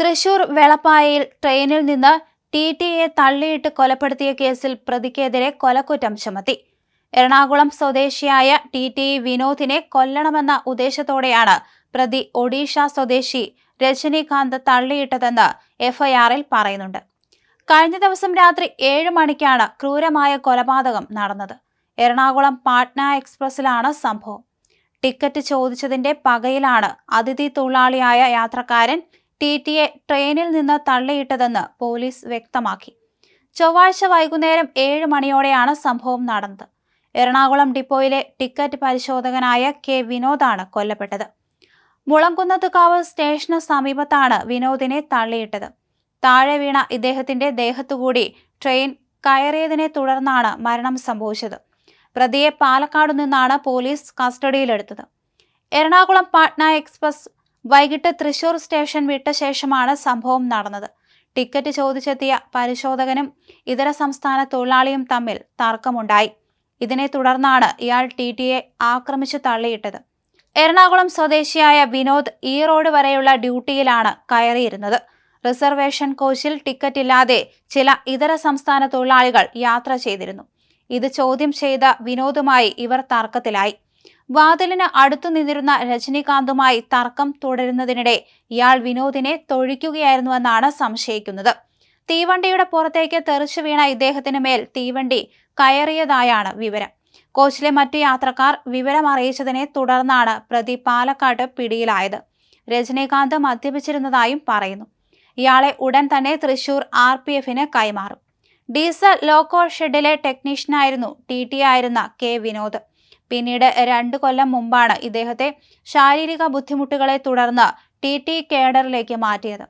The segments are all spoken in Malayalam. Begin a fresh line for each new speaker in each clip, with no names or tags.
തൃശൂർ വെളപ്പായയിൽ ട്രെയിനിൽ നിന്ന് ടി ടിയെ തള്ളിയിട്ട് കൊലപ്പെടുത്തിയ കേസിൽ പ്രതിക്കെതിരെ കൊലക്കുറ്റം ചുമത്തി. എറണാകുളം സ്വദേശിയായ ടി ടി വിനോദിനെ കൊല്ലണമെന്ന ഉദ്ദേശത്തോടെയാണ് പ്രതി ഒഡീഷ സ്വദേശി രജനീകാന്ത് തള്ളിയിട്ടതെന്ന് എഫ്ഐആറിൽ പറയുന്നുണ്ട്. കഴിഞ്ഞ ദിവസം രാത്രി ഏഴ് മണിക്കാണ് ക്രൂരമായ കൊലപാതകം നടന്നത്. എറണാകുളം പാട്ന എക്സ്പ്രസിലാണ് സംഭവം. ടിക്കറ്റ് ചോദിച്ചതിന്റെ പകയിലാണ് അതിഥി തൊഴിലാളിയായ യാത്രക്കാരൻ ടി ടിയെ ട്രെയിനിൽ നിന്ന് തള്ളിയിട്ടതെന്ന് പോലീസ് വ്യക്തമാക്കി. ചൊവ്വാഴ്ച വൈകുന്നേരം ഏഴ് മണിയോടെയാണ് സംഭവം നടന്നത്. എറണാകുളം ഡിപ്പോയിലെ ടിക്കറ്റ് പരിശോധകനായ കെ വിനോദാണ് കൊല്ലപ്പെട്ടത്. മുളങ്കുന്നത്തുകാവ് സ്റ്റേഷന് സമീപത്താണ് വിനോദിനെ തള്ളിയിട്ടത്. താഴെ വീണ ഇദ്ദേഹത്തിന്റെ ദേഹത്തുകൂടി ട്രെയിൻ കയറിയതിനെ തുടർന്നാണ് മരണം സംഭവിച്ചത്. പ്രതിയെ പാലക്കാട് നിന്നാണ് പോലീസ് കസ്റ്റഡിയിലെടുത്തത്. എറണാകുളം പാട്ന എക്സ്പ്രസ് വൈകിട്ട് തൃശൂർ സ്റ്റേഷൻ വിട്ട ശേഷമാണ് സംഭവം നടന്നത്. ടിക്കറ്റ് ചോദിച്ചെത്തിയ പരിശോധകനും ഇതര സംസ്ഥാന തൊഴിലാളിയും തമ്മിൽ തർക്കമുണ്ടായി. ഇതിനെ തുടർന്നാണ് ഇയാൾ ടി ടിയെ ആക്രമിച്ചു തള്ളിയിട്ടത്. എറണാകുളം സ്വദേശിയായ വിനോദ് ഈ റോഡ് വരെയുള്ള ഡ്യൂട്ടിയിലാണ് കയറിയിരുന്നത്. റിസർവേഷൻ കോച്ചിൽ ടിക്കറ്റ് ഇല്ലാതെ ചില ഇതര സംസ്ഥാന തൊഴിലാളികൾ യാത്ര ചെയ്തിരുന്നു. ഇത് ചോദ്യം ചെയ്ത വിനോദുമായി ഇവർ തർക്കത്തിലായി. വാതിലിന് അടുത്തു നിന്നിരുന്ന രജനീകാന്തുമായി തർക്കം തുടരുന്നതിനിടെ ഇയാൾ വിനോദിനെ തൊഴിക്കുകയായിരുന്നുവെന്നാണ് സംശയിക്കുന്നത്. തീവണ്ടിയുടെ പുറത്തേക്ക് തെറിച്ചു വീണ ഇദ്ദേഹത്തിന് മേൽ തീവണ്ടി കയറിയതായാണ് വിവരം. കോച്ചിലെ മറ്റു യാത്രക്കാർ വിവരം അറിയിച്ചതിനെ തുടർന്നാണ് പ്രതി പാലക്കാട്ട് പിടിയിലായത്. രജനീകാന്ത് മദ്യപിച്ചിരുന്നതായും പറയുന്നു. ഇയാളെ ഉടൻ തന്നെ തൃശൂർ ആർ പി എഫിന് കൈമാറും. ഡീസൽ ലോക്കോ ഷെഡിലെ ടെക്നീഷ്യനായിരുന്നു ടി ടി ആയിരുന്ന കെ വിനോദ്. പിന്നീട് രണ്ട് കൊല്ലം മുമ്പാണ് ഇദ്ദേഹത്തെ ശാരീരിക ബുദ്ധിമുട്ടുകളെ തുടർന്ന് ടി ടി കേഡറിലേക്ക് മാറ്റിയത്.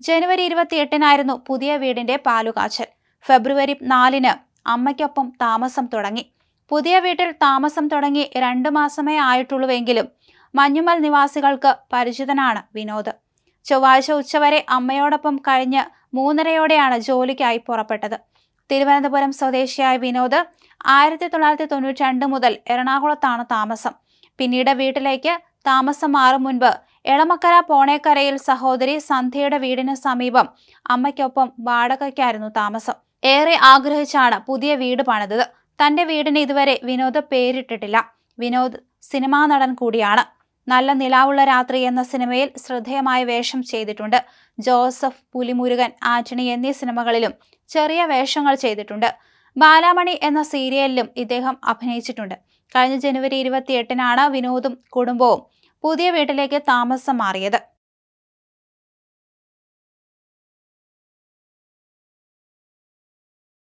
ജനുവരി ഇരുപത്തിയെട്ടിനായിരുന്നു പുതിയ വീടിന്റെ പാലുകാച്ചൽ. ഫെബ്രുവരി നാലിന് അമ്മയ്ക്കൊപ്പം താമസം തുടങ്ങി. പുതിയ വീട്ടിൽ താമസം തുടങ്ങി രണ്ടു മാസമേ ആയിട്ടുള്ളൂവെങ്കിലും മഞ്ഞുമൽ നിവാസികൾക്ക് പരിചിതനാണ് വിനോദ്. ചൊവ്വാഴ്ച ഉച്ചവരെ അമ്മയോടൊപ്പം കഴിഞ്ഞ് മൂന്നരയോടെയാണ് ജോലിക്കായി പുറപ്പെട്ടത്. തിരുവനന്തപുരം സ്വദേശിയായ വിനോദ് ആയിരത്തി തൊള്ളായിരത്തി തൊണ്ണൂറ്റി രണ്ട് മുതൽ എറണാകുളത്താണ് താമസം. പിന്നീട് വീട്ടിലേക്ക് താമസം മാറും മുൻപ് എളമക്കര പോണേക്കരയിൽ സഹോദരി സന്ധ്യയുടെ വീടിന് സമീപം അമ്മയ്ക്കൊപ്പം വാടകയ്ക്കായിരുന്നു താമസം. ഏറെ ആഗ്രഹിച്ചാണ് പുതിയ വീട് പണിതത്. തന്റെ വീടിന് ഇതുവരെ വിനോദ് പേരിട്ടിട്ടില്ല. വിനോദ് സിനിമാ നടൻ കൂടിയാണ്. നല്ല നിലാവുള്ള രാത്രി എന്ന സിനിമയിൽ ശ്രദ്ധേയമായ വേഷം ചെയ്തിട്ടുണ്ട്. ജോസഫ് പുലിമുരുകൻ ആന്റണി എന്നീ സിനിമകളിലും ചെറിയ വേഷങ്ങൾ ചെയ്തിട്ടുണ്ട്. ബാലാമണി എന്ന സീരിയലിലും ഇദ്ദേഹം അഭിനയിച്ചിട്ടുണ്ട്. കഴിഞ്ഞ ജനുവരി ഇരുപത്തിയെട്ടിനാണ് വിനോദും കുടുംബവും പുതിയ വീട്ടിലേക്ക് താമസം മാറിയത്.